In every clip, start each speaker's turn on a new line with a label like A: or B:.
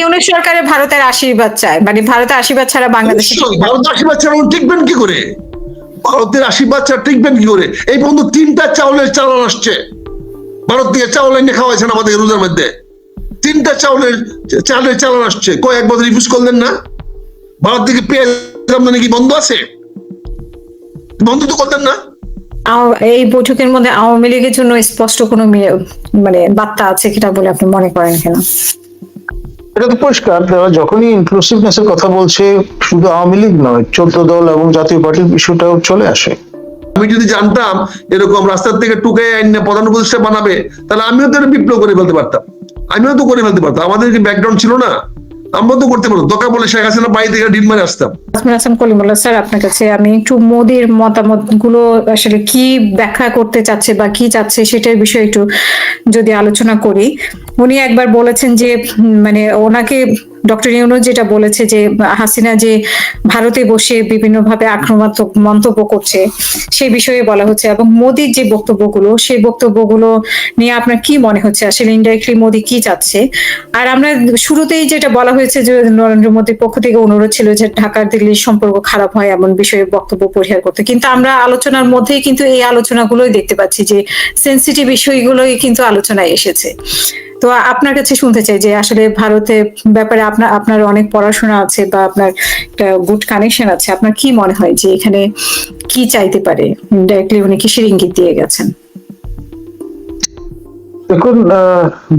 A: Unit সরকারে ভারতের আশীর্বাদ চায়। মানে ভারতের আশীর্বাদ ছাড়া বাংলাদেশে
B: ভারতের আশীর্বাদ ছাড়া টিকবেন কি করে? ভারতের আশীর্বাদ ছাড়া টিকবেন কি করে? এই পর্যন্ত তিনটা চাউলের চালান আসছে। ভারত থেকে চাউল এনে খাওয়াইছেন আমাদের রোজার মধ্যে। তিনটা চাউলের চালের চালান আসছে। কয়েক বছর রিফিউজ করলেন না? ভারত থেকে পেঁয়াজ আমদানি কি বন্ধ আছে? বন্ধ তো করলেন না?
A: এই বৈঠকের মধ্যে আওয়ামী লীগের জন্য স্পষ্ট কোনো মানে বার্তা আছে কিনা বলে আপনি মনে করেন কেন?
C: এটা তো পরিষ্কার, তারা যখনই ইনক্লুসিভনেস এর কথা বলছে, শুধু আওয়ামী লীগ নয়, চোদ্দ দল এবং জাতীয় পার্টির বিষয়টাও চলে আসে।
B: আমি যদি জানতাম, এরকম রাস্তার থেকে টুকে আইনে প্রধান উপদেষ্টা বানাবে, তাহলে আমিও তো বিপ্লব করে ফেলতে পারতাম। আমিও তো করে ফেলতে পারতাম। আমাদের কি ব্যাকগ্রাউন্ড ছিল না? আমরা তো করতে বলে শেখ হাসিনা বাড়ি থেকে মারে আসতাম।
A: আসমির হাসান কলিমুল্লাহ স্যার, আপনার কাছে আমি একটু মোদির মতামতগুলো আসলে কি ব্যাখ্যা করতে চাচ্ছে বা কি চাচ্ছে সেটার বিষয়ে একটু যদি আলোচনা করি। উনি একবার বলেছেন যে মানে ওনাকে ডক্টর ইউনুস যেটা বলেছে যে, হাসিনা যে ভারতে বসে বিভিন্নভাবে আক্রমণাত্মক মন্তব্য করছে, সেই বিষয়ে বলা হচ্ছে। এবং মোদির যে বক্তব্যগুলো, সেই বক্তব্যগুলো নিয়ে আপনার কি মনে হচ্ছে? আসলে ইনডাইরেক্টলি মোদি কি চাচ্ছে? আর আমরা শুরুতেই যেটা বলা হয়েছে যে, নরেন্দ্র মোদীর পক্ষ থেকে অনুরোধ ছিল যে ঢাকার দিল্লির সম্পর্ক খারাপ হয় এমন বিষয়ে বক্তব্য পরিহার করতে। কিন্তু আমরা আলোচনার মধ্যেই কিন্তু এই আলোচনাগুলোই দেখতে পাচ্ছি যে সেন্সিটিভ বিষয়গুলোই কিন্তু আলোচনায় এসেছে। তো আপনার কাছে শুনতে চাই যে আসলে ভারতের ব্যাপারে আপনার আপনার অনেক পড়াশোনা আছে বা আপনার একটা গুড কানেকশন আছে। আপনার কি মনে হয় যে এখানে কি চাইতে পারে? ডাইরেক্টলি উনি কিসের ইঙ্গিত দিয়ে গেছেন?
C: দেখুন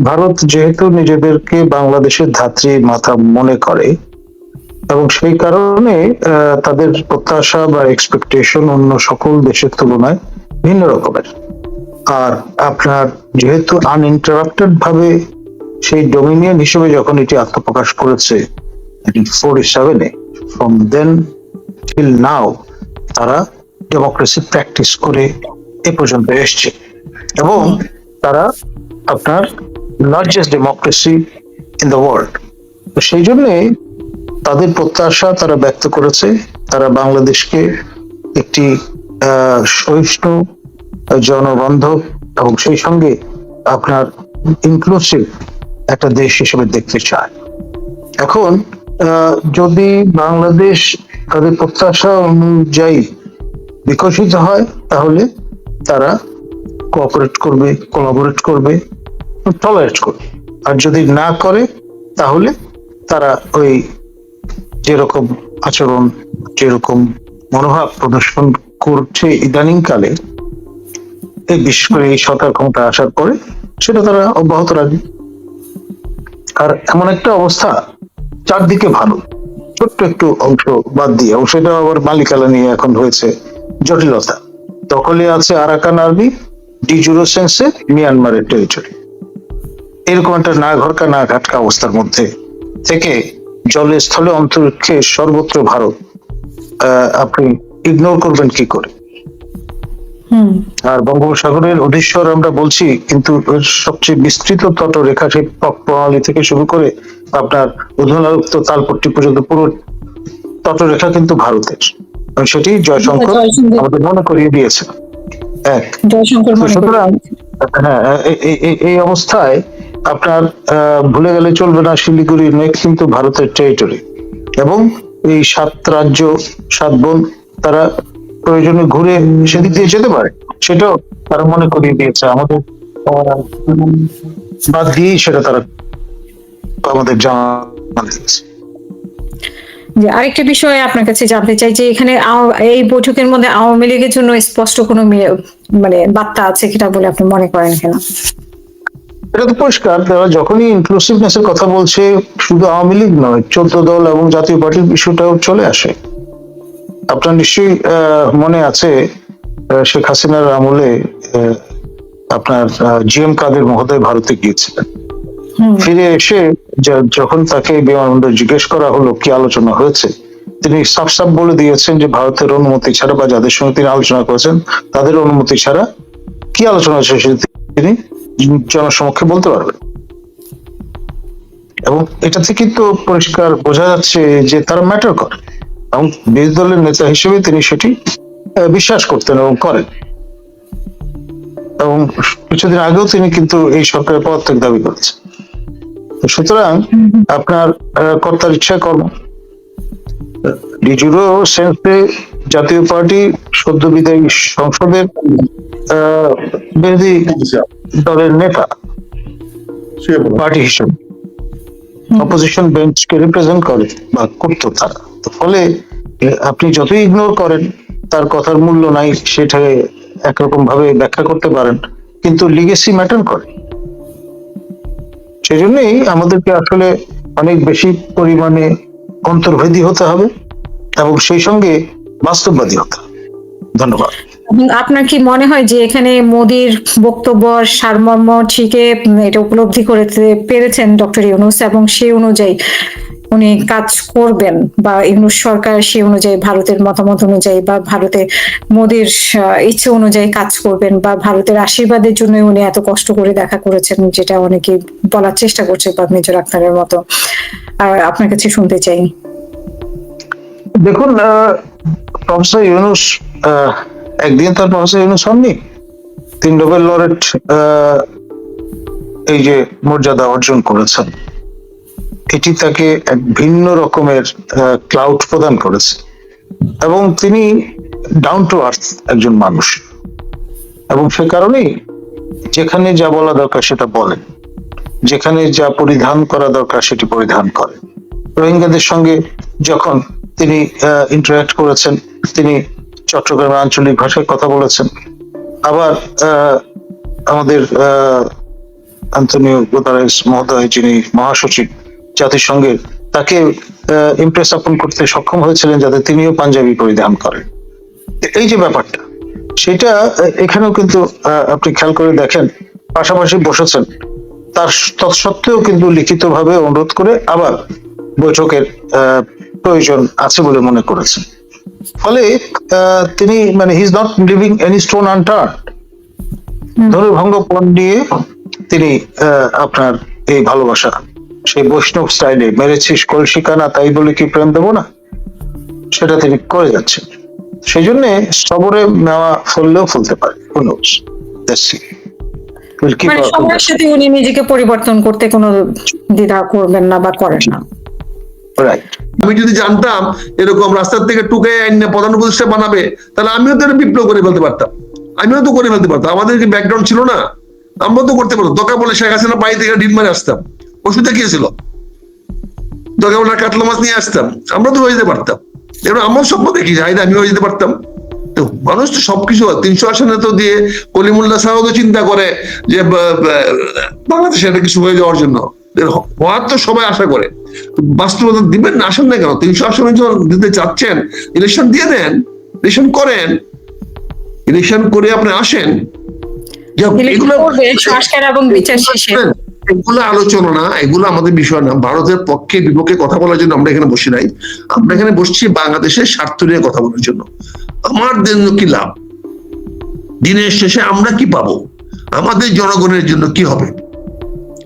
C: ভারত যেহেতু নিজেদেরকে বাংলাদেশের ধাত্রী মাথা মনে করে, এবং সেই কারণে তাদের প্রত্যাশা বা এক্সপেকটেশন অন্য সকল দেশের তুলনায় ভিন্ন রকমের। আর আপনার যেহেতু আনইন্টারাপ্টেড ভাবে সেই ডোমিনিয়ন হিসেবে যখন এটি আত্মপ্রকাশ করেছে ফোর্টি সেভেনে ফ্রম দেন টিল নাও তারা ডেমোক্রেসি প্র্যাকটিস করে এ পর্যন্ত এসছে। এবং তারা আপনার largest democracy in the world তো সেই জন্যে তাদের প্রত্যাশা তারা ব্যক্ত করেছে, তারা বাংলাদেশকে একটি সহিষ্ণু জনবান্ধব এবং সেই সঙ্গে আপনার ইনক্লুসিভ একটা দেশ হিসেবে দেখতে চায়। এখন যদি বাংলাদেশ তাদের প্রত্যাশা অনুযায়ী বিকশিত হয়, তাহলে তারা কোঅপারেট করবে কোলাবোরেট করবে টলারেট করবে। আর যদি না করে, তাহলে তারা ওই যেরকম আচরণ, যেরকম মনোভাব প্রদর্শন করছে ইদানিং কালে এই বিশেষ করে এই সরকার ক্ষমতা আসার পরে সেটা তারা অব্যাহত রাখবে আর এমন একটা অবস্থা চারদিকে ভালো। ছোট্ট একটু অংশ বাদ দিয়ে সেটা আবার মালিকালা নিয়ে এখন হয়েছে জটিলতা। দখলে আছে আরাকান আর্মি ডিজুরো সেন্সে, মিয়ানমারের টেরিটরি এরকম একটা না ঘরকা, না ঘাটকা অবস্থার মধ্যে থেকে জলে স্থলে অন্তরিক্ষে সর্বত্র ভারত আপনি ইগনোর করবেন কি করে? আর বঙ্গোপসাগরের অধীশ্বর আমরা বলছি কিন্তু সবচেয়ে বিস্তৃত তটরেখা সেই পথ প্রণালী থেকে শুরু করে আপনার অধুনালুপ্ত তালপট্টি পর্যন্ত পুরো তটরেখা কিন্তু ভারতের। সেটি জয়শঙ্কর
A: জয়শঙ্কর।
C: আমাদের মনে করিয়ে দিয়েছে। এক। সুতরাং হ্যাঁ এই অবস্থায় আপনার আহ, ভুলে গেলে চলবে না শিলিগুড়ি নেক কিন্তু ভারতের টেরিটরি এবং এই সাত রাজ্য সাত বোন তারা প্রয়োজনে ঘুরে সেদিক দিয়ে যেতে পারে সেটাও তারা মনে করিয়ে দিয়েছে। আমাদের বাদ দিয়েই সেটা তারা আমাদের জানা দিয়েছে
A: যে আরেকটা বিষয় আপনার কাছে জানতে চাই যে এখানে এই বৈঠকের মধ্যে আওয়ামী লীগের জন্য স্পষ্ট কোনো মানে বার্তা আছে কিনা বলে আপনি মনে করেন কেন?
C: এটা তো পরিষ্কার তারা যখনই ইনক্লুসিভনেস এর কথা বলছে শুধু আওয়ামী লীগ নয় চোদ্দ দল এবং জাতীয় পার্টির বিষয়টাও চলে আসে। আপনার নিশ্চয়ই মনে আছে শেখ হাসিনার আমলে আপনার জি এম কাদের মহোদয় ভারতে গিয়েছিলেন। ফিরে এসে যখন তাকে বিমানবন্দর জিজ্ঞেস করা হলো কি আলোচনা হয়েছে তিনি সাফ সাফ বলে দিয়েছেন যে ভারতের অনুমতি ছাড়া বা যাদের সঙ্গে তিনি আলোচনা করেছেন তাদের অনুমতি ছাড়া কি আলোচনা হয়েছে সেটা তিনি জনসমক্ষে বলতে পারবেন। এবং এটা থেকে তো পরিষ্কার বোঝা যাচ্ছে যে তারা ম্যাটার করে। এবং বিরোধী দলের নেতা হিসেবে তিনি সেটি বিশ্বাস করতেন এবং করেন। এবং কিছুদিন আগেও তিনি কিন্তু এই সরকারের পদত্যাগ দাবি করেছেন। সুতরাং আপনার কর্তার ইচ্ছা কর্ম। নিজেরও সেন্সে জাতীয় পার্টি সদ্য বিদায়ী সংসদের বিরোধী দলের নেতা পার্টি হিসেবে। অপোজিশন বেঞ্চকে রিপ্রেজেন্ট করে বা করতো তারা। ফলে আপনি যতই ইগনোর করেন তার কথার মূল্য নাই সেটাকে একরকম ভাবে ব্যাখ্যা করতে পারেন। কিন্তু লিগেসি ম্যাটার করে। সেই জন্যই আমাদেরকে আসলে অনেক বেশি পরিমাণে অন্তর্ভেদী হতে হবে এবং সেই সঙ্গে বাস্তববাদী হতে ধন্যবাদ।
A: আপনার কি মনে হয় যে এখানে মোদির বক্তব্য সারমর্ম উম, এটা উপলব্ধি করতে পেরেছেন ডক্টর ইউনুস এবং সেই অনুযায়ী? উনি কাজ করবেন বা ইউনুস সরকার সেই অনুযায়ী, ভারতের মতামত অনুযায়ী বা ভারতে মোদির ইচ্ছে অনুযায়ী কাজ করবেন বা ভারতের আশীর্বাদের জন্য উনি এত কষ্ট করে দেখা করেছেন, যেটা অনেকে বলার চেষ্টা করছে বা মেজর আক্তারের মতো। আর আপনার কাছে শুনতে চাই।
C: দেখুন প্রফেসর ইউনুস একদিন তার প্রফেসর ইউনুস হননি? তিন নোবেল লরেট এই যে মর্যাদা অর্জন করেছেন। এটি তাকে এক ভিন্ন রকমের ক্লাউড প্রদান করেছে। এবং তিনি ডাউন টু আর্থ একজন মানুষ। এবং সে কারণেই যেখানে যা বলা দরকার সেটা বলেন যেখানে যা পরিধান করা দরকার সেটি পরিধান করেন রোহিঙ্গাদের সঙ্গে যখন তিনি ইন্টারাক্ট করেছেন তিনি চট্টগ্রামের আঞ্চলিক ভাষায় কথা বলেছেন। আবার আমাদের আহ, আন্তনিও গুতারেস মহোদয় যিনি মহাসচিব জাতিসংঘের তাকে ইমপ্রেস আপন করতে সক্ষম হয়েছিলেন যাতে তিনিও পাঞ্জাবি পরিধান করেন। এই যে ব্যাপারটা সেটা এখানেও কিন্তু আপনি খেয়াল করে দেখেন পাশাপাশি বসেছেন। তার তৎসত্ত্বেও কিন্তু লিখিতভাবে অনুরোধ করে আবার বৈঠকের আহ, প্রয়োজন আছে বলে মনে করেছেন। ফলে আহ, তিনি মানে he is not leaving any stone unturned ধনুর্ভঙ্গ পণ নিয়ে তিনি আপনার এই ভালোবাসা সেই বৈষ্ণব স্টাইলে মেরেছিস কলসিকানা তাই বলে কি প্রেম দেবো না? সেটা তিনি করে যাচ্ছেন। সেই জন্য সবরে নেওয়া ফুললেও ফুলতে পারে
A: মানে সময়ের সাথে উনি নিজেকে পরিবর্তন করতে কোনো দ্বিধা করবেন না বা করেন না।
B: আমি যদি জানতাম এরকম রাস্তার থেকে টুকে আইনে প্রধান উপদেষ্টা বানাবে তাহলে আমিও তো বিপ্লব করে ফেলতে পারতাম। আমিও তো করে ফেলতে পারতাম। আমাদের কি ব্যাকগ্রাউন্ড ছিল না? আমরা তো করতে পারতাম। দরকার বলে শেখ হাসিনা বাড়ি থেকে ডিম মারে আসতাম। ওষুধে গিয়েছিল দরকার বলে কাতলা মাছ নিয়ে আসতাম। আমরা তো হয়ে যেতে পারতাম। এবার আমার স্বপ্ন দেখি হাইদা আমিও হয়ে যেতে পারতাম। তো মানুষ তো সবকিছু তিনশো আসনে তো দিয়ে কলিমুল্লাহ সাহেব তো চিন্তা করে যে বাংলাদেশে একটা কিছু হয়ে যাওয়ার জন্য। হওয়ার তো সবাই আশা করে। বাস্তবতা দিবেন না আসেন না কেন? তিনশো আসনে যখন দিতে চাচ্ছেন ইলেকশন দিয়ে দেন ইলেকশন করেন। ইলেকশন করে আপনি আসেন।
A: সংস্কার এবং বিচার শেষে।
B: এগুলো আলোচনা না এগুলো আমাদের বিষয় না। ভারতের পক্ষে বিপক্ষে কথা বলার জন্য আমরা এখানে বসি নাই। আমরা এখানে বসছি বাংলাদেশের স্বার্থ নিয়ে কথা বলার জন্য। আমার জন্য কি লাভ? দিনের শেষে আমরা কি পাবো? আমাদের জনগণের জন্য কি হবে?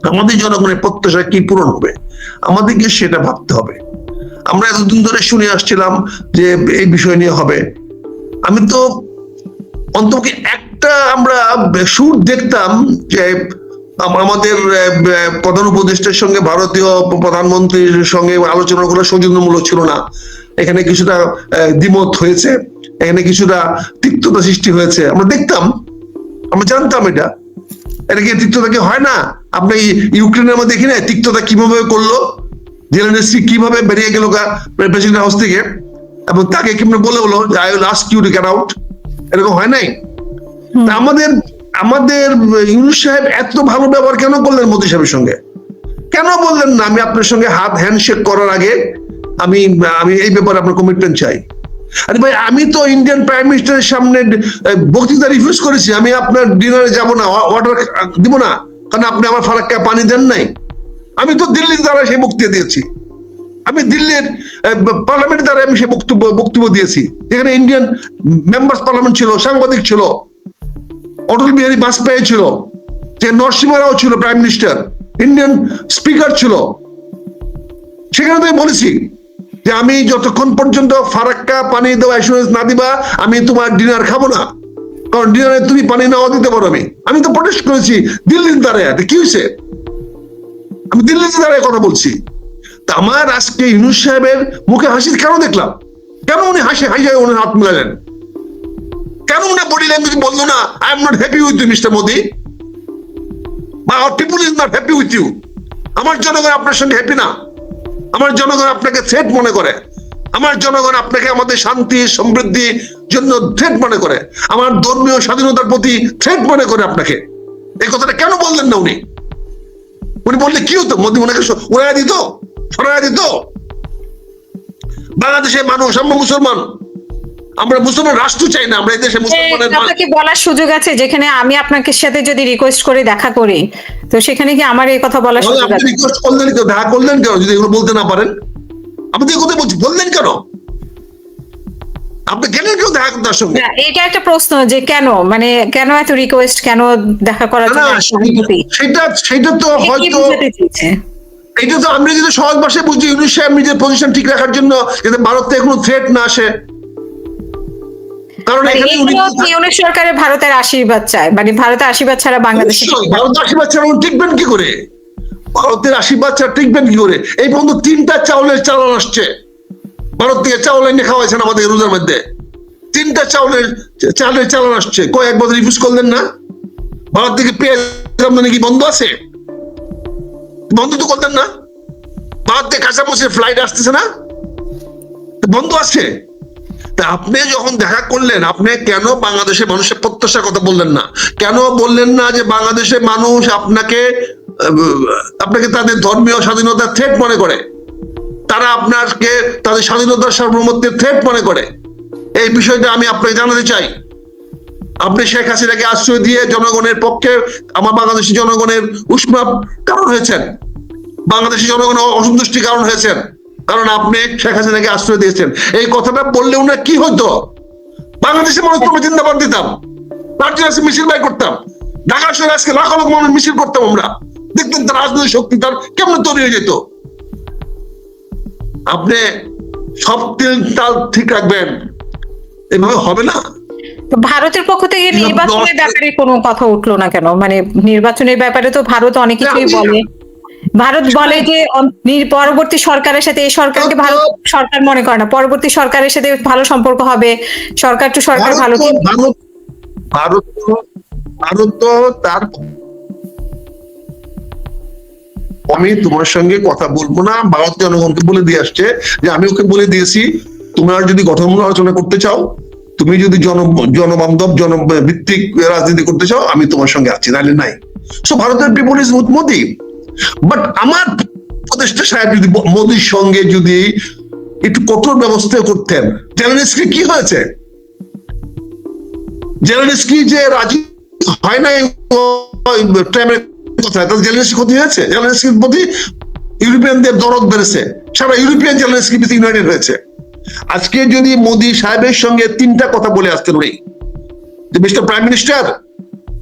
B: আমাদের জনগণের প্রত্যাশা কি পূরণ হবে? আমাদেরকে সেটা ভাবতে হবে। আমরা এতদিন ধরে শুনে আসছিলাম যে এই বিষয় নিয়ে হবে। আমি তো অন্তত একটা আমরা সুর দেখতাম যে আমাদের প্রধান উপদেষ্টার সঙ্গে ভারতীয় প্রধানমন্ত্রীর সঙ্গে আলোচনাগুলো সৌজন্যমূলক ছিল না। এখানে কিছুটা দ্বিমত হয়েছে। এখানে কিছুটা তিক্ততা সৃষ্টি হয়েছে। আমরা দেখতাম আমরা জানতাম এটা। এটা কি তিক্ততা কি হয় না? আপনি ইউক্রেনের মধ্যে দেখি না তিক্ততা কীভাবে করল? জেলেনস্কি কীভাবে বেরিয়ে গেল প্রেসিডেন্ট হাউস থেকে? এবং তাকে কেমন বলে হলো I will ask you to get out এরকম হয় নাই? আমাদের আমাদের ইউনুস সাহেব এত ভালো ব্যবহার কেন করলেন মোদী সাহেবের সঙ্গে? কেন বললেন না, আমি আপনার সঙ্গে হাত হ্যান্ডশেক করার আগে আমি আমি এই ব্যাপারে আপনার কমিটমেন্ট চাই? আরে ভাই, আমি তো ইন্ডিয়ান প্রাইম মিনিস্টারের সামনে বক্তৃতা রিফিউজ করেছি, আমি আপনার ডিনারে যাব না অর্ডার দিব না, কারণ আপনি আমার ফারাক্কা পানি দেন নাই। আমি তো দিল্লির দ্বারা সেই বক্তৃতা দিয়েছি। আমি দিল্লির পার্লামেন্টের দ্বারা আমি সেই বক্তব্য বক্তব্য দিয়েছি। যেখানে ইন্ডিয়ান মেম্বার্স পার্লামেন্ট ছিল, সাংবাদিক ছিল। অটল বিহারী বাজপেয়ী ছিল যে নরসিমা রাও ছিল প্রাইম মিনিস্টার ইন্ডিয়ান স্পিকার ছিল সেখানে তো বলেছি যে আমি যতক্ষণ পর্যন্ত ফারাক্কা পানি দেওয়া অ্যাসুরেন্স না দিবা আমি তোমার ডিনার খাব না কারণ ডিনারে তুমি পানি নাও দিতে পারো আমি আমি তো প্রটেস্ট করেছি দিল্লির দ্বারা কি হয়েছে আমি দিল্লিতে দাঁড়িয়ে কথা বলছি তা আমার আজকে ইউনুস সাহেবের মুখে হাসি কেন দেখলাম কেন উনি হাসি হাসি উনি হাত মিলালেন কেন উনি বডি ল্যাঙ্গুয়েজ বলল না I am not happy with you mister Modi বা our people is not happy with you আমার জনগণ আপনার সঙ্গে হ্যাপি না। আমার জনগণ আপনাকে থ্রেট মনে করে। আমার জনগণ আপনাকে আমাদের শান্তি সমৃদ্ধির জন্য থ্রেট মনে করে। আমার ধর্মীয় স্বাধীনতার প্রতি থ্রেট মনে করে আপনাকে। এই কথাটা কেন বললেন না উনি? উনি বললে, কি হতো? মোদী ওনাকে উড়াইয়া দিত? সরাইয়া দিত? বাংলাদেশের মানুষ, আমরা মুসলমান আমরা মুসলমান রাষ্ট্র চাই না আমরা দেশে মুসলমানের
A: আপনাকে বলার সুযোগ আছে যেখানে আমি আপনাকে সাথে যদি রিকোয়েস্ট করে দেখা করি তো সেখানে কি আমার এই কথা বলার সুযোগ
B: আপনি
A: আছে?
B: রিকোয়েস্ট করলেন কেন দেখা করলেন কেন যদি এগুলো বলতে না পারেন? আপনি এই কথা বলছি বললেন কেন? আপনি গেলেন কেউ দেখা করতে সঙ্গে?
A: এটা একটা প্রশ্ন যে কেন মানে কেন এত রিকোয়েস্ট কেন দেখা করার
B: না,
A: জন্য?
B: সেটা সেটা তো হয়তো এটা তো আমরা যদি সহজ ভাষায় বুঝি ইউনুস সাহেব নিজের পজিশন ঠিক রাখার জন্য যাতে ভারত থেকে কোনো থ্রেট না আসে। কারণ
A: মানে
B: এখানে
A: ইউনিট সরকারের ভারতের আশীর্বাদ চায় মানে ভারতের আশীর্বাদ ছাড়া বাংলাদেশে
B: ভারতের আশীর্বাদ ছাড়া টিকবেন কি করে? ভারতের আশীর্বাদ ছাড়া টিকবেন কি করে? এই পর্যন্ত তিনটা চাউলের চালান আসছে। ভারত থেকে চাউল এনে খাওয়াইছেন আমাদের রোজার মধ্যে। তিনটা চাউলের চালের চালান আসছে। কয়েক বছর রিফিউজ করলেন না? ভারত থেকে পেঁয়াজ আমদানি কি বন্ধ আছে? বন্ধ তো করলেন না? ভারত থেকে কাঁচামরিচের ফ্লাইট আসতেছে না? বন্ধ আছে? তা আপনি যখন দেখা করলেন, আপনি কেন বাংলাদেশের মানুষের প্রত্যাশার কথা বললেন না? কেন বললেন না যে বাংলাদেশের মানুষ আপনাকে আপনাকে তাদের ধর্মীয় স্বাধীনতার থ্রেট মনে করে? তারা আপনাকে তাদের স্বাধীনতার সার্বভৌমত্বের থ্রেট মনে করে? এই বিষয়টা আমি আপনাকে জানাতে চাই। আপনি শেখ হাসিনাকে আশ্রয় দিয়ে জনগণের পক্ষে আমার বাংলাদেশি জনগণের উষ্মাপ কারণ হয়েছেন। বাংলাদেশি জনগণের অসন্তুষ্টি কারণ হয়েছেন। কারণ আপনি শেখ হাসিনাকে আশ্রয় দিয়েছেন। এই কথাটা বললে উনার কি হতো? বাংলাদেশের মানুষ তোমরা জিন্দাবাদ দিতাম। জন্য মিছিল বাই করতাম। ঢাকা শহরে আজকে লাখ লাখ মানুষ মিছিল করতাম আমরা। দেখতেন তার রাজনৈতিক শক্তি তার কেমন তৈরি হয়ে যেত। আপনি সব তিল তাল ঠিক রাখবেন। এভাবে হবে না?
A: তো ভারতের পক্ষ থেকে নির্বাচনের ব্যাপারে কোনো কথা উঠল না কেন? মানে নির্বাচনের ব্যাপারে তো ভারত অনেক কিছুই বলে। ভারত বলে যে পরবর্তী সরকারের সাথে এই সরকারকে ভালো সরকার মনে করে না। পরবর্তী সরকারের সাথে ভালো সম্পর্ক হবে। সরকার টু সরকার ভালো
B: ভারত ভারত তো- তার আমি তোমার সঙ্গে কথা বলব না। ভারত জনগণকে বলে দিয়ে আসছে যে আমি ওকে বলে দিয়েছি তোমার যদি গঠনমূলক আলোচনা করতে চাও তুমি যদি জন জনবান্ধব জন ভিত্তিক রাজনীতি করতে চাও আমি তোমার সঙ্গে আছি নাহলে নাই। সো ভারতের people is with Modi but আমার উপদেষ্টা সাহেব যদি মোদির সঙ্গে যদি একটু কঠোর ব্যবস্থা করতেন, জেলেনস্কি কি হয়েছে? জেলেনস্কি যে রাজি হয় নাই কথায় তাহলে ক্ষতি হয়েছে? প্রতি ইউরোপিয়ানদের দরদ বেড়েছে। সারা ইউরোপিয়ান জেলেনস্কি প্রতি ইউনাইটেড হয়েছে। আজকে যদি মোদি সাহেবের সঙ্গে তিনটা কথা বলে আসতেন উনি মিস্টার প্রাইম মিনিস্টার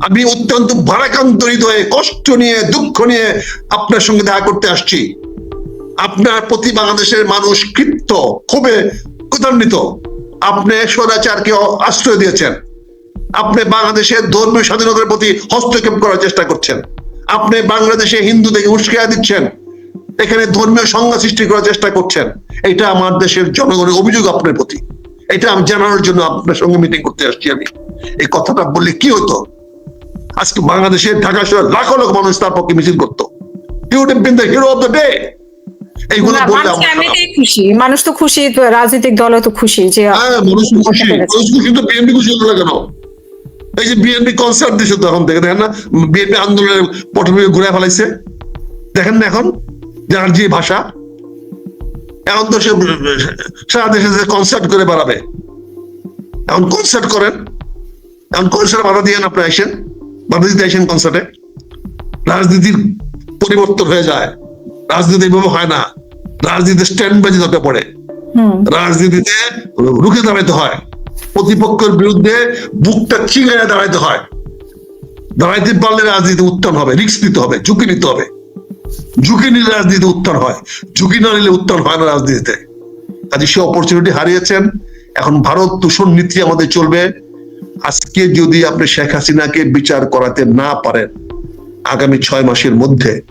B: আমি অত্যন্ত ভারাকান্তরিত হয়ে, কষ্ট নিয়ে, দুঃখ নিয়ে আপনার সঙ্গে দেখা করতে আসছি। আপনার প্রতি বাংলাদেশের মানুষ ক্ষিপ্ত, ক্ষোভে ক্ষুধান্বিত আপনি স্বরাচারকে আশ্রয় দিয়েছেন। আপনি বাংলাদেশের ধর্মীয় স্বাধীনতার প্রতি হস্তক্ষেপ করার চেষ্টা করছেন। আপনি বাংলাদেশে হিন্দুদেরকে উস্কিয়া দিচ্ছেন। এখানে ধর্মীয় সংজ্ঞা সৃষ্টি করার চেষ্টা করছেন। এটা আমার দেশের জনগণের অভিযোগ আপনার প্রতি। এটা আমি জানানোর জন্য আপনার সঙ্গে মিটিং করতে আসছি আমি। এই কথাটা বললে কি হতো? আজকে বাংলাদেশের ঢাকা শহর লাখো লাখ মানুষ তার পক্ষে মিছিল করতো। You would been the hero of the day এইগুলো বললে
A: মানুষ
B: আমার খারাপ।
A: এমনিতেই খুশি। মানুষ তো খুশি রাজনৈতিক দলও তো খুশি যে
B: হ্যাঁ মানুষ খুশি। মানুষ খুশি তো বিএনপি খুশি হলো কেন এই যে বিএনপি কনসার্ট দিছে তো এখন দেখেন না? বিএনপি আন্দোলনের পটভূমি ঘুরে ফেলাইছে। দেখেন না এখন? যার যে ভাষা। এখন তো সে সারা দেশে কনসার্ট করে বাড়াবে। এখন কনসার্ট করেন। এখন কনসার্ট বাধা দিয়ে আপনি আসেন। বাধা দিতে কনসার্টে রাজনীতির পরিবর্তন হয়ে যায়। রাজনীতি এভাবে হয় না। রাজনীতি স্ট্যান্ড বাজি দরকার পড়ে। রাজনীতিতে রুখে দাঁড়াইতে হয়। প্রতিপক্ষের বিরুদ্ধে বুকটা চিঙে দাঁড়াইতে হয়। দাঁড়াইতে পারলে রাজনীতি উত্থান হবে রিস্ক নিতে হবে ঝুঁকি নিতে হবে। ঝুঁকি নিলে রাজনীতি উত্থান হয় ঝুঁকি না নিলে উত্থান হয় না রাজনীতিতে। কাজে সে অপরচুনিটি হারিয়েছেন। এখন ভারত দূষণ নীতি আমাদের চলবে। আজকে যদি আপনি শেখ হাসিনাকে বিচার করাতে না পারেন, আগামী ছয় মাসের মধ্যে,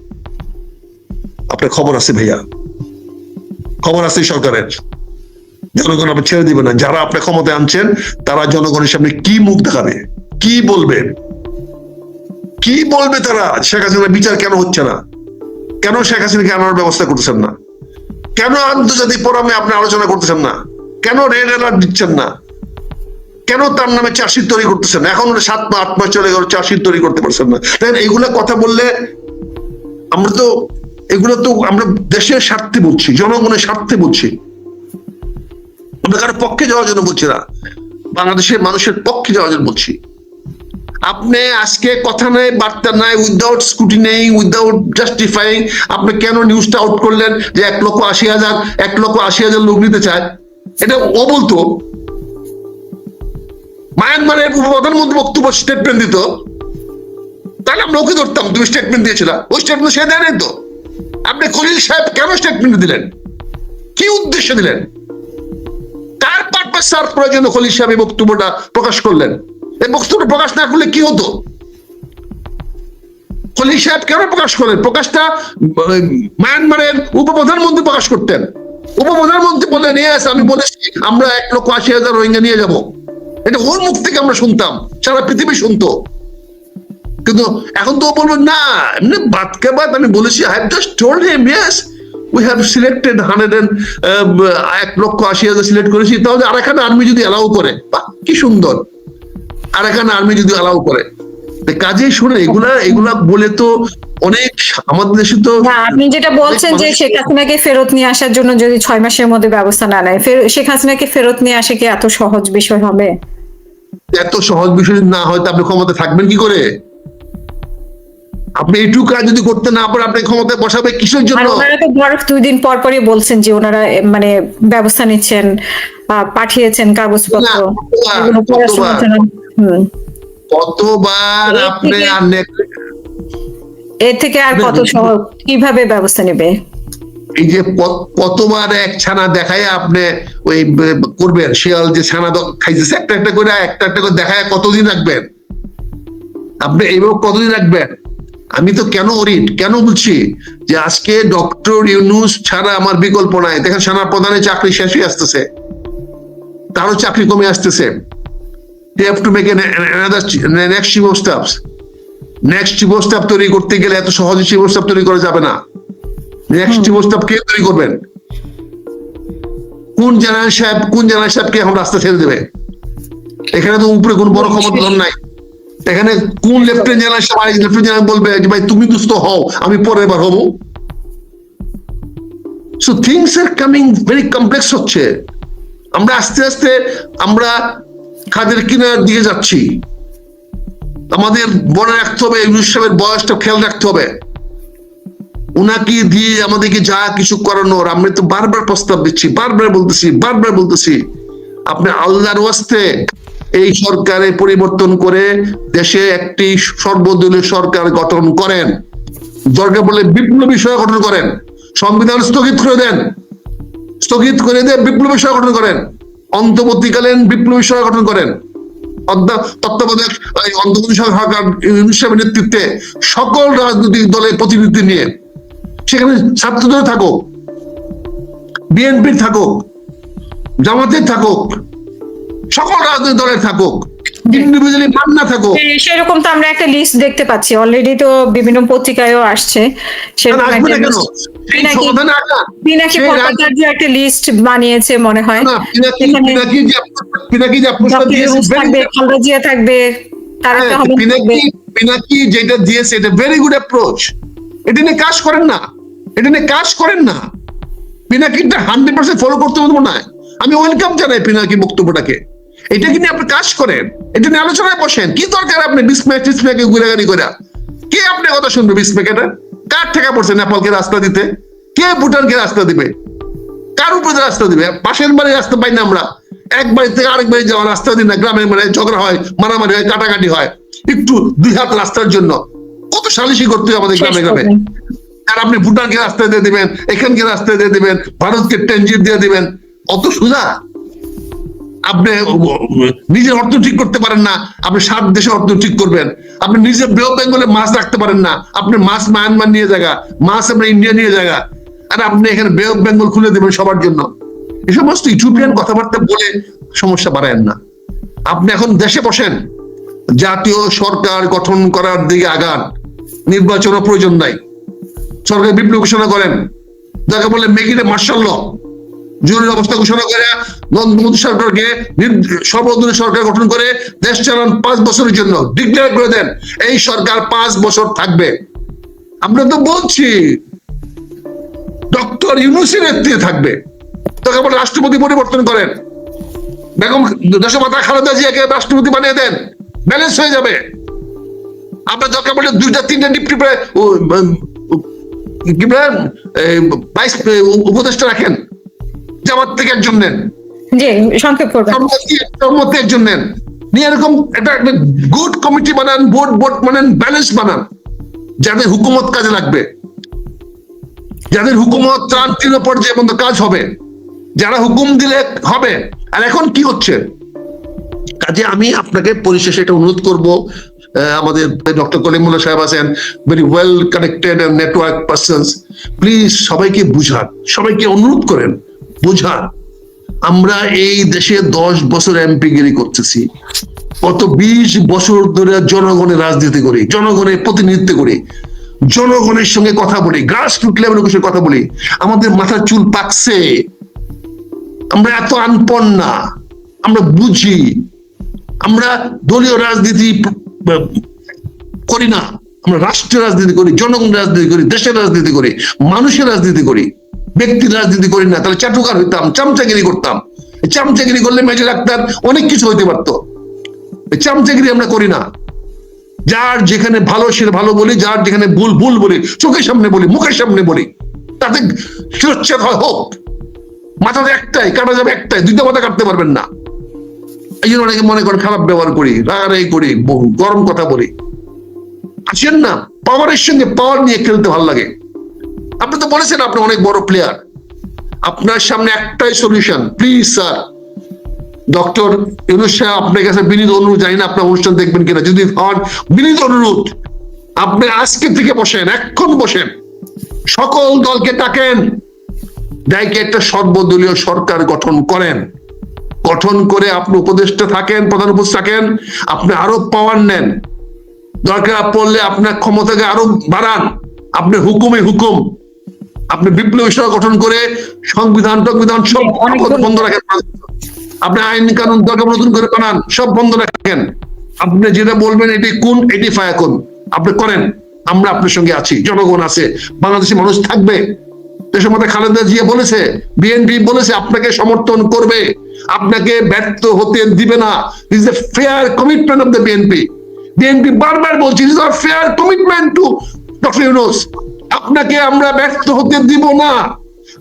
B: আপনার খবর আছে ভাইয়া? খবর আছে সরকারের। জনগণ আপনি ছেড়ে দিবে না। যারা আপনি ক্ষমতায় আনছেন, তারা জনগণের সামনে কি মুখ দেখাবে? কি বলবেন কি বলবে তারা? শেখ হাসিনার বিচার কেন হচ্ছে না? কেন শেখ হাসিনাকে আনার ব্যবস্থা করতেছেন না? কেন আন্তর্জাতিক ফোরামে আপনি আলোচনা করতেছেন না? কেন রেড অ্যালার্ট দিচ্ছেন না? কেন তার নামে চার্জশিট তৈরি করতেছেন? এখন সাত মাস আট মাস চলে গেল, চার্জশিট তৈরি করতে পারছেন না। দেখেন এইগুলা কথা বললে আমরা তো, এগুলো তো আমরা দেশের স্বার্থে বলছি, জনগণের স্বার্থে বলছি। আমরা কারও পক্ষে যাওয়ার জন্য বলছি না। বাংলাদেশের মানুষের পক্ষে যাওয়ার জন্য বলছি। আপনি আজকে কথা নাই, বার্তা নাই উইদাউট স্কুটি নেই উইদাউট জাস্টিফাইং আপনি কেন নিউজটা আউট করলেন যে এক লক্ষ আশি হাজার, এক লক্ষ আশি হাজার লোক নিতে চায়? এটা ও বলতো মায়ানমারের প্রধানমন্ত্রী বক্তব্য স্টেটমেন্ট দিত। তাহলে আমরা ওকে ধরতাম, তুমি স্টেটমেন্ট দিয়েছিল। ওই স্টেটমেন্ট সে দেয় তো। আপনি খলিল সাহেব কেন স্টেটমেন্ট দিলেন? কি উদ্দেশ্য দিলেন? কার পারপাস সার্ভ করার জন্য খলিল সাহেব এই বক্তব্যটা প্রকাশ করলেন? এই বক্তব্য প্রকাশ না করলে কি হতো? খলিল সাহেব কেন প্রকাশ করলেন? প্রকাশটা মায়ানমারের উপপ্রধানমন্ত্রী প্রকাশ করতেন। উপপ্রধানমন্ত্রী বললেন, ইয়েস, আমি বলেছি, আমরা এক লক্ষ আশি হাজার রোহিঙ্গা নিয়ে যাব। এটা ওর মুখ থেকে আমরা শুনতাম সারা পৃথিবী শুনতো। কিন্তু এখন তো বলব না এমনি বাদ কে বাদ আমি বলেছি I have just told him yes we have selected hundred and এক লক্ষ আশি হাজার সিলেক্ট করেছি তাহলে আর্মি যদি অ্যালাউ করে। বাহ কি সুন্দর। আর্মি যদি অ্যালাউ করে। তো কাজেই শুনে এগুলা এগুলা বলে তো অনেক আমাদের দেশে তো
A: আপনি যেটা বলছেন যে শেখ হাসিনাকে ফেরত নিয়ে আসার জন্য যদি ছয় মাসের মধ্যে ব্যবস্থা না নেয় শেখ হাসিনাকে ফেরত নিয়ে আসে কি এত সহজ বিষয় হবে?
B: এত সহজ বিষয় না হয়তো আপনি ক্ষমতা থাকবেন কি করে? আপনি এইটুকু কাজ যদি করতে না পারে আপনি ক্ষমতায় বসাবে কিসের জন্য?
A: ওনারা তো ধর দুই দিন পর পরই বলছেন যে ওনারা মানে ব্যবস্থা নিচ্ছেন পাঠিয়েছেন কাগজপত্র।
B: কতবার, আপনি আর
A: এর থেকে আর কত সহজ? কীভাবে ব্যবস্থা নেবে?
B: এই যে কতবার এক ছানা দেখায় আপনি ওই করবেন। শিয়াল যে ছানা খাইতেছে, একটা একটা করে একটা একটা করে দেখায় কতদিন রাখবেন? আপনি এইভাবে কতদিন রাখবেন? আমি তো কেন অরিট? কেন বলছি যে আজকে ডক্টর ইউনুস ছাড়া আমার বিকল্প নাই। দেখেন সেনা প্রধানের চাকরি শেষ হয়ে আসতেছে। তারও চাকরি কমে আসতেছে। নেক্সট চিফ অফ স্টাফ তৈরি করতে গেলে এত সহজে চিফ অফ স্টাফ তৈরি করা যাবে না। কে তৈরি করবেন? কোন জেনারেল সাহেব, কোন জেনারেল সাহেবকে এখন রাস্তা ছেড়ে দেবে? এখানে তো উপরে বড় ক্ষমতা নাই। এখানে কোন জেনারেল সাহেব জেনারেল বলবে যে, ভাই, তুমি দুস্থ হও, আমি পরের বার হব। So things are coming very complex হচ্ছে। আমরা আস্তে আস্তে, আমরা খাদের কিনার দিকে যাচ্ছি। আমাদের মনে রাখতে হবে বয়সটা খেয়াল রাখতে হবে। উনাকে দিয়ে আমাদেরকে যা কিছু করানোর আমরা তো বারবার প্রস্তাব দিচ্ছি, বারবার বলতেছি বারবার বলতেছি। আপনি আল্লাহর ওয়াস্তে এই সরকারে পরিবর্তন করে দেশে একটি সর্বদলীয় সরকার গঠন করেন। দরকার বলে বিপ্লবী সরকার গঠন করেন। সংবিধান স্থগিত করে দেন। স্থগিত করে দিয়ে বিপ্লবী সরকার গঠন করেন। অন্তর্বর্তীকালীন বিপ্লবী সরকার গঠন করেন। তত্ত্বাবধায়ক অন্তর্বর্তী সরকার নেতৃত্বে সকল রাজনৈতিক দলের প্রতিনিধি নিয়ে সেখানে ছাত্রদের থাকুক বিএনপির থাকুক জামাতের থাকুক সকল রাজনৈতিক দলের থাকুক ইন্ডিভিজুয়ালি মান্না থাকুক।
A: সেরকম তো আমরা একটা লিস্ট দেখতে পাচ্ছি। অলরেডি তো বিভিন্ন পত্রিকায়ও আসছে। পিনাকি- ভট্টাচার্য একটা লিস্ট বানিয়েছে মনে হয়। থাকবে
B: good.
A: খালেদা জিয়া থাকবে তারেক
B: হ্যাঁ, পিনাকি যেটা দিয়েছে এটা ভেরি গুড অ্যাপ্রোচ এটা নিয়ে কাজ করেন না। এটা নিয়ে কাজ করেন না। পিনাকিটা হান্ড্রেড পার্সেন্ট ফলো করতে পারব না আমি ওয়েলকাম জানাই পিনাকি বক্তব্যটাকে। এটা কি নিয়ে আপনি কাজ করেন? এটা নিয়ে আলোচনায় বসেন। কি দরকার আপনি বিসম্যাক টিসম্যাকে ঘুরাঘুরি করে কে আপনি কথা শুনবে বিসম্যাক কার টাকা পড়ছে নেপালকে রাস্তা দিতে? কে ভুটানকে রাস্তা দিবে? কার উপরে রাস্তা দিবে? পাশের বাড়ির রাস্তা পাই না আমরা। এক বাড়ি থেকে আরেক বাড়ি যাওয়ার রাস্তা দিন না। গ্রামের মানে ঝগড়া হয় মারামারি হয় কাটাকাটি হয়। একটু দুই হাত রাস্তার জন্য। কত সালিশি করতে হবে আমাদের গ্রামে গ্রামে। আর আপনি ভুটানকে রাস্তা দিয়ে দিবেন, এখানকে রাস্তা দিয়ে দিবেন, ভারতকে ট্যানজিট দিয়ে দিবেন, অত সোজা? আপনি নিজের অর্থ ঠিক করতে পারেন না, আপনি সাত দেশের অর্থ ঠিক করবেন। আপনি নিজে বে অফ বেঙ্গলে মাছ রাখতে পারেন না, আপনি মাছ মায়ানমার নিয়ে জায়গা, মাছ আপনি ইন্ডিয়া নিয়ে জায়গা। আর আপনি এখানে বে অফ বেঙ্গল খুলে দেবেন সবার জন্য। এই সমস্ত ইউটিউবিয়ান কথাবার্তা বলে সমস্যা বাড়ায়েন না। আপনি এখন দেশে বসেন, জাতীয় সরকার গঠন করার দিকে আগান নির্বাচনের প্রয়োজন নাই। সরকার বিপ্লব ঘোষণা করেন। যাকে বলে মেকিনে মার্শাল জরুরি অবস্থা ঘোষণা করে নরেন্দ্র সরকারকে সর্বদলীয় সরকার গঠন করে দেশ চালান পাঁচ বছরের জন্য। ডিক্লেয়ার করে দেন, এই সরকার পাঁচ বছর থাকবে। আমরা তো বলছি, ডক্টর ইউনুসের নেতৃত্বে থাকবে। তাকে বলে রাষ্ট্রপতি পরিবর্তন করেন। বেগম দেশমাতা খালেদা জিয়াকে রাষ্ট্রপতি বানিয়ে দেন। ব্যালেন্স হয়ে যাবে। আমরা দরকার পড়লে দুইটা, তিনটা ডিপ্টি ভাইস উপদেষ্টা রাখেন। জামাত থেকে একজন নেন।
A: জি সংক্ষেপ করবেন।
B: সম্মতি একজন নেন। নিয়ে এরকম একটা গুড কমিটি বানান বোর্ড বোর্ড বানান ব্যালেন্স বানান। যাদের হুকুমত কাজে লাগবে। যাদের হুকুমত ত্রাণ তৃণ পর্যায়ে পর্যন্ত কাজ হবে। যারা হুকুম দিলে হবে। আর এখন কি হচ্ছে? কাজে আমি আপনাকে পরিশেষে এটা অনুরোধ করব। আমাদের ডক্টর কলিমুল্লাহ সাহেব আছেন very well connected network persons please সবাইকে বুঝান, সবাইকে অনুরোধ করেন, বুঝান। আমরা এই দেশে দশ বছর এমপিগিরি করতেছি। গত বিশ বছর ধরে জনগণের রাজনীতি করি, জনগণের প্রতিনিধিত্ব করি, জনগণের সঙ্গে কথা বলি গ্রাস রুট লেভেলের সঙ্গে কথা বলি। আমাদের মাথার চুল পাকছে। আমরা এত আনপন না। আমরা বুঝি। আমরা দলীয় রাজনীতি করি না, আমরা রাষ্ট্রের রাজনীতি করি জনগণ রাজনীতি করি, দেশের রাজনীতি করি, মানুষের রাজনীতি করি, ব্যক্তির রাজনীতি করি না, তাহলে চাটুকার হইতাম, চামচাগিরি করতাম। চামচাগিরি করলে মেজর ডাক্তার অনেক কিছু হইতে পারতো। চামচাগিরি আমরা করি না। যার যেখানে ভালো, সে ভালো বলি, যার যেখানে ভুল ভুল বলি, চোখের সামনে বলি, মুখের সামনে বলি, তাতে শিরোচ্ছেদ হয় হোক। মাথাতে একটাই, কাটা যাবে একটাই, দুইটা মাথা কাটতে পারবেন না। এই জন্য অনেকে মনে করেন খারাপ ব্যবহার করি, রাগারাগি করি, বহু গরম কথা বলি। আসেন না, পাওয়ারের সঙ্গে পাওয়ার নিয়ে খেলতে ভালো লাগে। আপনি তো বলেছেন আপনি অনেক বড় প্লেয়ার আপনার সামনে একটাই solution please sir doctor Yunus সাহেব, আপনার কাছে বিনীত অনুরোধ, জানি না আপনার অনুষ্ঠান দেখবেন কিনা। যদি হন, বিনীত অনুরোধ, আপনি আজকে থেকে বসেন, এখন বসেন। সকল দলকে ডাকেন। ডাইকে একটা সর্বদলীয় সরকার গঠন করেন। গঠন করে আপনি উপদেষ্টা থাকেন প্রধান উপদেষ্টা থাকেন আপনি আরও পাওয়ার নেন। দরকার পড়লে আপনার ক্ষমতাকে আরও বাড়ান। আপনি হুকুমে হুকুম। আপনি বিপ্লবী সরকার গঠন করে সংবিধান টংবিধান সব বন্ধ রাখেন। আপনি আইন কানুন দরকার নতুন করে বানান সব বন্ধ রাখেন। আপনি যেটা বলবেন এটি কোন এটি ফায়া কোন আপনি করেন। আমরা আপনার সঙ্গে আছি জনগণ আছে বাংলাদেশের মানুষ থাকবে। দেশের মধ্যে খালেদা জিয়া বলেছে বিএনপি বলেছে আপনাকে সমর্থন করবে। আপনাকে ব্যর্থ হতে দিবে না। Is a fair commitment of the BNP BNP বারবার বলছি is are fair commitment to doctor Yunus আপনাকে আমরা ব্যর্থ হতে দিব না।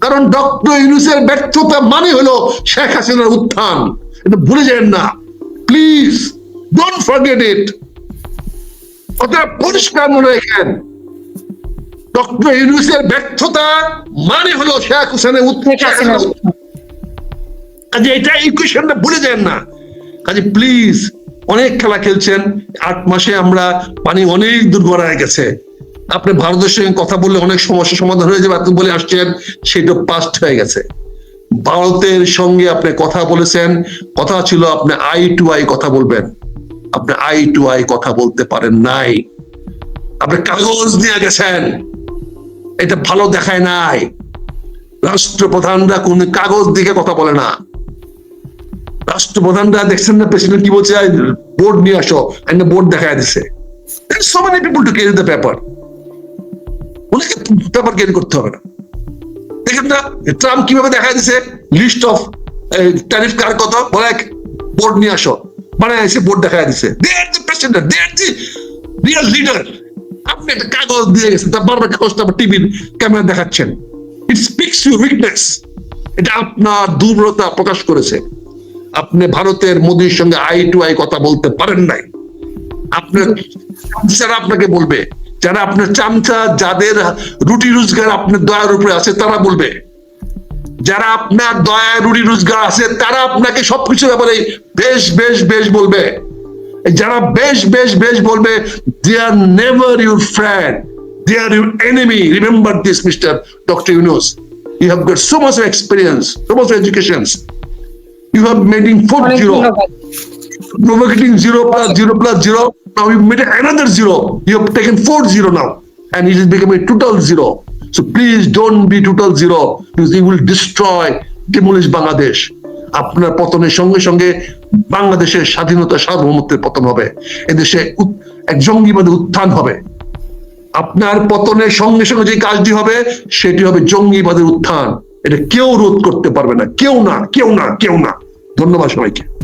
B: কারণ ডক্টর ইউনুসের ব্যর্থতা মানে হলো শেখ হাসিনার উত্থান। এটা ভুলে যাবেন না। প্লিজ ডোন্ট ফরগেট ইট কথা পরিষ্কার মনে রাখেন। ডক্টর ইউনুসের ব্যর্থতা মানে হলো শেখ হাসিনার উত্থান। কাজে এটা ইকুয়েশনটা ভুলে যান না। কাজে প্লিজ অনেক খেলা খেলছেন, আট মাসে আমরা পানি অনেক দূর গড়ায় গেছে। আপনি ভারতের সঙ্গে কথা বললে অনেক সমস্যা সমাধান হয়ে যাবে, আপনি বলে আসছেন সেটা পাস্ট হয়ে গেছে। ভারতের সঙ্গে আপনি কথা বলেছেন, কথা ছিল আপনি আই টু আই কথা বলবেন। আপনি আই টু আই কথা বলতে পারেন নাই। আপনি কাগজ নিয়ে গেছেন, এটা ভালো দেখায় নাই। রাষ্ট্রপ্রধানরা কোন কাগজ দিকে কথা বলে না। রাষ্ট্রপ্রধানরা দেখছেন না প্রেসিডেন্ট কি বলছে বোর্ড নিয়ে আসো। একটা বোর্ড দেখায় দিছে। So many to the paper ওনাকে পেপার করতে হবে না। দেখেন না ট্রাম্প কীভাবে দেখা লিস্ট অফ ট্যারিফ কার কত? বলে বোর্ড নিয়ে আসো। মানে এসে বোর্ড দেখা দিছে। They are the president they are real leader আপনি একটা কাগজ দিয়ে গেছেন, তার বারবার কাগজটা আবার টিভির ক্যামেরা দেখাচ্ছেন। ইট স্পিক্স ইউ উইকনেস এটা আপনার দুর্বলতা প্রকাশ করেছে। আপনি ভারতের মোদীর সঙ্গে আই টু আই কথা বলতে পারেন নাই। আপনার আপনাকে বলবে, যারা আপনার চামচা, যাদের রুটি রোজগার আপনার দয়ার উপরে আছে, তারা বলবে। যারা আপনার দয়া রুড়ি রোজগার আছে, তারা আপনাকে সবকিছু ব্যাপারে বেশ বেশ বেশ বলবে। যারা বেশ বেশ বেশ বলবে they are never your friend they are your enemy remember this mister doctor Yunus you have got so much experience so much education have meeting for
A: অনেক
B: জিরো
A: ধন্যবাদ
B: provocating zero plus zero plus zero. Now you made another zero. You have taken four zero now, and it is becoming a total zero. So please don't be total zero because you will destroy, demolish Bangladesh. আপনার পতনের সঙ্গে সঙ্গে বাংলাদেশের স্বাধীনতা সার্বভৌমত্বের পতন হবে এদেশে এক জঙ্গিবাদী উত্থান হবে আপনার পতনের সঙ্গে সঙ্গে যে কাজটি হবে সেটি হবে জঙ্গিবাদের উত্থান এটা কেউ রোধ করতে পারবে না। কেউ না কেউ না কেউ না। ধন্যবাদ সবাইকে।